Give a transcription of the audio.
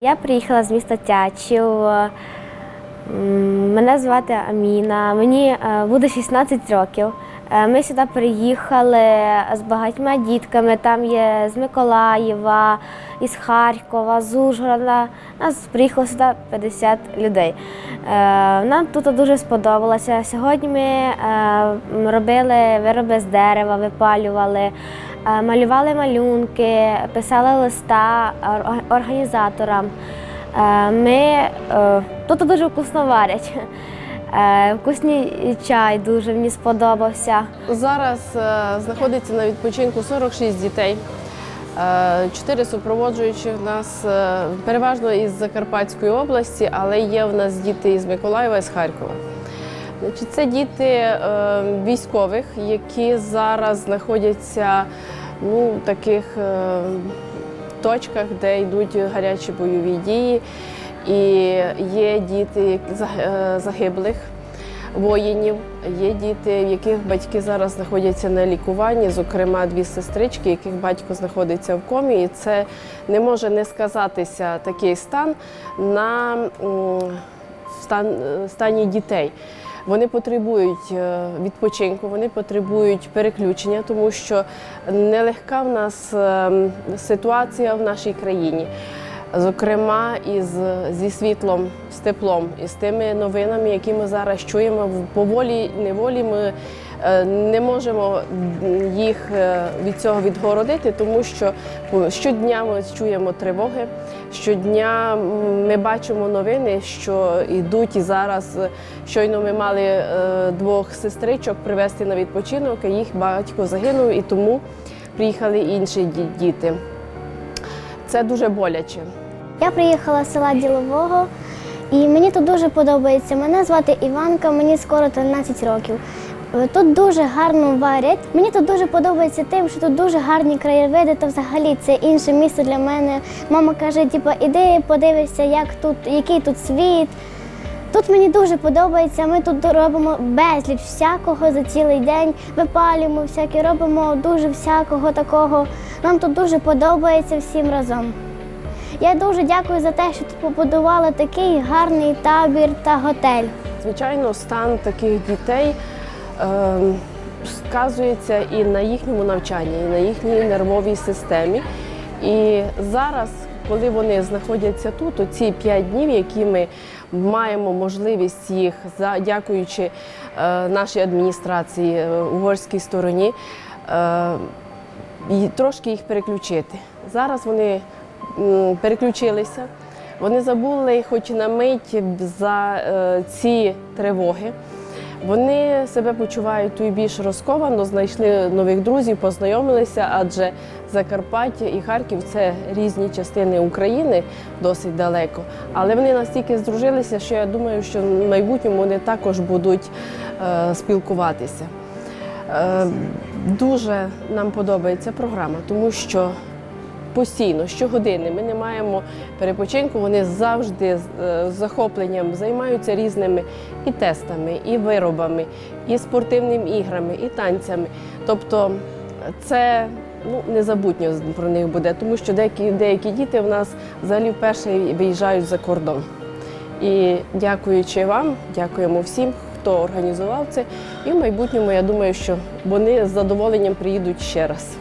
Я приїхала з міста Тячів. Мене звати Аміна, мені е, буде 16 років. Е, Ми сюди приїхали з багатьма дітками. Там є з Миколаєва, із Харкова, з Ужгорода. Нас приїхало сюди 50 людей. Е, Нам тут дуже сподобалося. Сьогодні ми е, робили вироби з дерева, випалювали. Е, Малювали малюнки, писали листа організаторам. Е, Ми е, тут дуже вкусно варять. Вкусний чай дуже мені сподобався. Зараз знаходиться на відпочинку 46 дітей. Чотири супроводжуючих нас переважно із Закарпатської області, але є в нас діти із Миколаєва і з Харкова. Значить, це діти е, військових, які зараз знаходяться ну, в таких е, точках, де йдуть гарячі бойові дії. І є діти е, загиблих воїнів, є діти, в яких батьки зараз знаходяться на лікуванні, зокрема дві сестрички, яких батько знаходиться в комі, і це не може не сказатися такий стан на стан, стані дітей. Вони потребують е, відпочинку, вони потребують переключення, тому що нелегка в нас е, ситуація в нашій країні. Зокрема, із зі світлом, з теплом і з тими новинами, які ми зараз чуємо, в поволі неволі ми е, не можемо їх е, від цього відгородити, тому що щодня ми чуємо тривоги, щодня ми бачимо новини, що йдуть і зараз. е, Щойно ми мали двох сестричок привезти на відпочинок, а їх батько загинув, і тому приїхали інші діти. Це дуже боляче. Я приїхала з села Ділового і мені тут дуже подобається. Мене звати Іванка, мені скоро 13 років. Е, Тут дуже гарно варять. Мені тут дуже подобається тим, що тут дуже гарні краєвиди, та взагалі це інше місце для мене. Мама каже, типу, іди подивишся, як тут, який тут світ. Тут мені дуже подобається. Ми тут робимо безліч всякого за цілий день. Випалюємо всяке, робимо дуже всякого такого. Нам тут дуже подобається всім разом. Я дуже дякую за те, що тут побудували такий гарний табір та готель. Звичайно, стан таких дітей е, сказується і на їхньому навчанні, і на їхній нервовій системі. І зараз, коли вони знаходяться тут, оці п'ять днів, які ми маємо можливість їх, дякуючи е, нашій адміністрації, е, угорській стороні, е, і трошки їх переключити. Зараз вони переключилися. Вони забули хоч на мить за ці тривоги. Вони себе почувають тут більш розковано, знайшли нових друзів, познайомилися, адже Закарпаття і Харків це різні частини України досить далеко. Але вони настільки здружилися, що я думаю, що в майбутньому вони також будуть е, спілкуватися. Е, Дуже нам подобається програма, тому що постійно, щогодини ми не маємо перепочинку. Вони завжди з е, захопленням займаються різними і тестами, і виробами, і спортивними іграми, і танцями. Тобто це ну, незабутньо про них буде, тому що деякі, деякі діти в нас взагалі вперше виїжджають за кордон. І дякуючи вам, дякуємо всім, хто організував це. І в майбутньому я думаю, що вони з задоволенням приїдуть ще раз.